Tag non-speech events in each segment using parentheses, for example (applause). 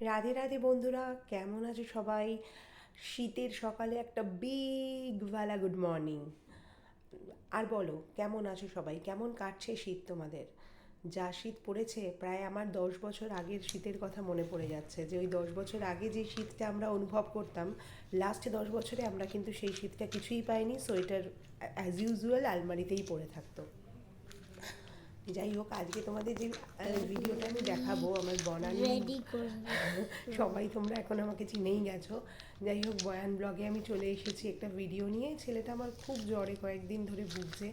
রাধে রাধে বন্ধুরা, কেমন আছো সবাই? শীতের সকালে একটা বিগ ওয়ালা গুড মর্নিং আর বলো, কেমন আছো সবাই? কেমন কাটছে শীত তোমাদের? যা শীত পড়েছে, প্রায় আমার দশ বছর আগের শীতের কথা মনে পড়ে যাচ্ছে যে ওই দশ বছর আগে যে শীতটা আমরা অনুভব করতাম লাস্ট দশ বছরে আমরা কিন্তু সেই শীতটা কিছুই পাইনি সোয়েটার অ্যাজ ইউজুয়াল আলমারিতেই পড়ে থাকতো। যাই হোক আজকে তোমাদের যে ভিডিওটা আমি দেখাবো আমার বনানি। সবাই তোমরা এখন আমাকে চিনেই গেছো। যাই হোক বয়ান ব্লগে আমি চলে এসেছি একটা ভিডিও নিয়ে। ছেলেটা আমার খুব জ্বরে কয়েকদিন ধরে ভুগছে।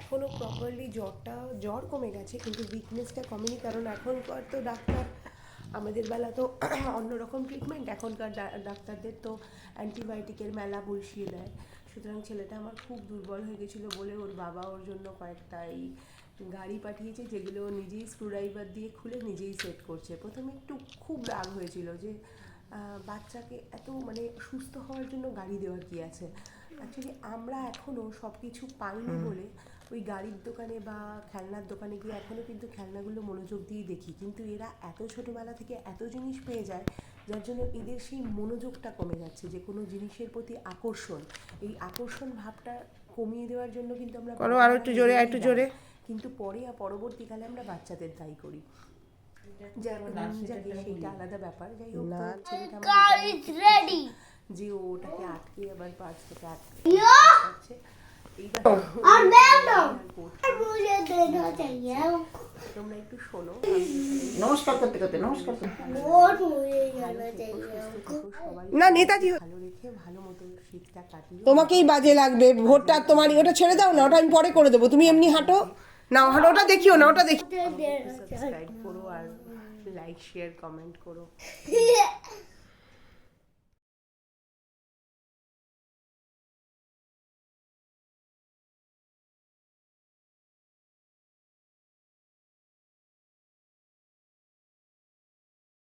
এখনও প্রপারলি জ্বরটা জ্বর কমে গেছে কিন্তু উইকনেসটা কমেনি কারণ এখনকার তো ডাক্তার আমাদের বেলা তো (clears throat) অন্যরকম ট্রিটমেন্ট এখনকার ডাক্তারদের তো অ্যান্টিবায়োটিকের মেলা বসিয়ে দেয়। সুতরাং ছেলেটা আমার খুব দুর্বল হয়ে গেছিল বলে ওর বাবা ওর জন্য কয়েকটা এই গাড়ি পাঠিয়েছে যেগুলো নিজেই স্ক্রুড্রাইভার দিয়ে খুলে নিজেই সেট করছে। প্রথমে একটু খুব রাগ হয়েছিল যে বাচ্চাকে এত মানে সুস্থ হওয়ার জন্য গাড়ি দেওয়ার কি আছে? অ্যাকচুয়ালি আমরা এখনও সব কিছু পাইনি বলে ওই গাড়ির দোকানে বা খেলনার দোকানে গিয়ে এখনও কিন্তু খেলনাগুলো মনোযোগ দিয়ে দেখি। কিন্তু এরা এত ছোটোবেলা থেকে এত জিনিস পেয়ে যায় যার জন্য এদের সেই মনোযোগটা কমে যাচ্ছে যে কোনো জিনিসের প্রতি আকর্ষণ। এই আকর্ষণ ভাবটা কমিয়ে দেওয়ার জন্য কিন্তু আমরা করো, আরও একটু জোরে, একটু জোরে। কিন্তু পরে পরবর্তীকালে আমরা বাচ্চাদের তাই করি। সেটা আলাদা ব্যাপার। যাই হোক যে ওটাকে আটকে আবার পাঁচ থেকে আটকে একটু শোনো। নমস্কার করতে করতে না নেতাজি ভালো রেখে ভালো মতো শীতটা তোমাকেই বাজে লাগবে। ভোরটা তোমার ওটা ছেড়ে দাও না ওটা আমি পরে করে দেবো। তুমি এমনি হাঁটো। না আর ওটা দেখিও না ওটা দেখি সাবস্ক্রাইব করো আর লাইক শেয়ার কমেন্ট করো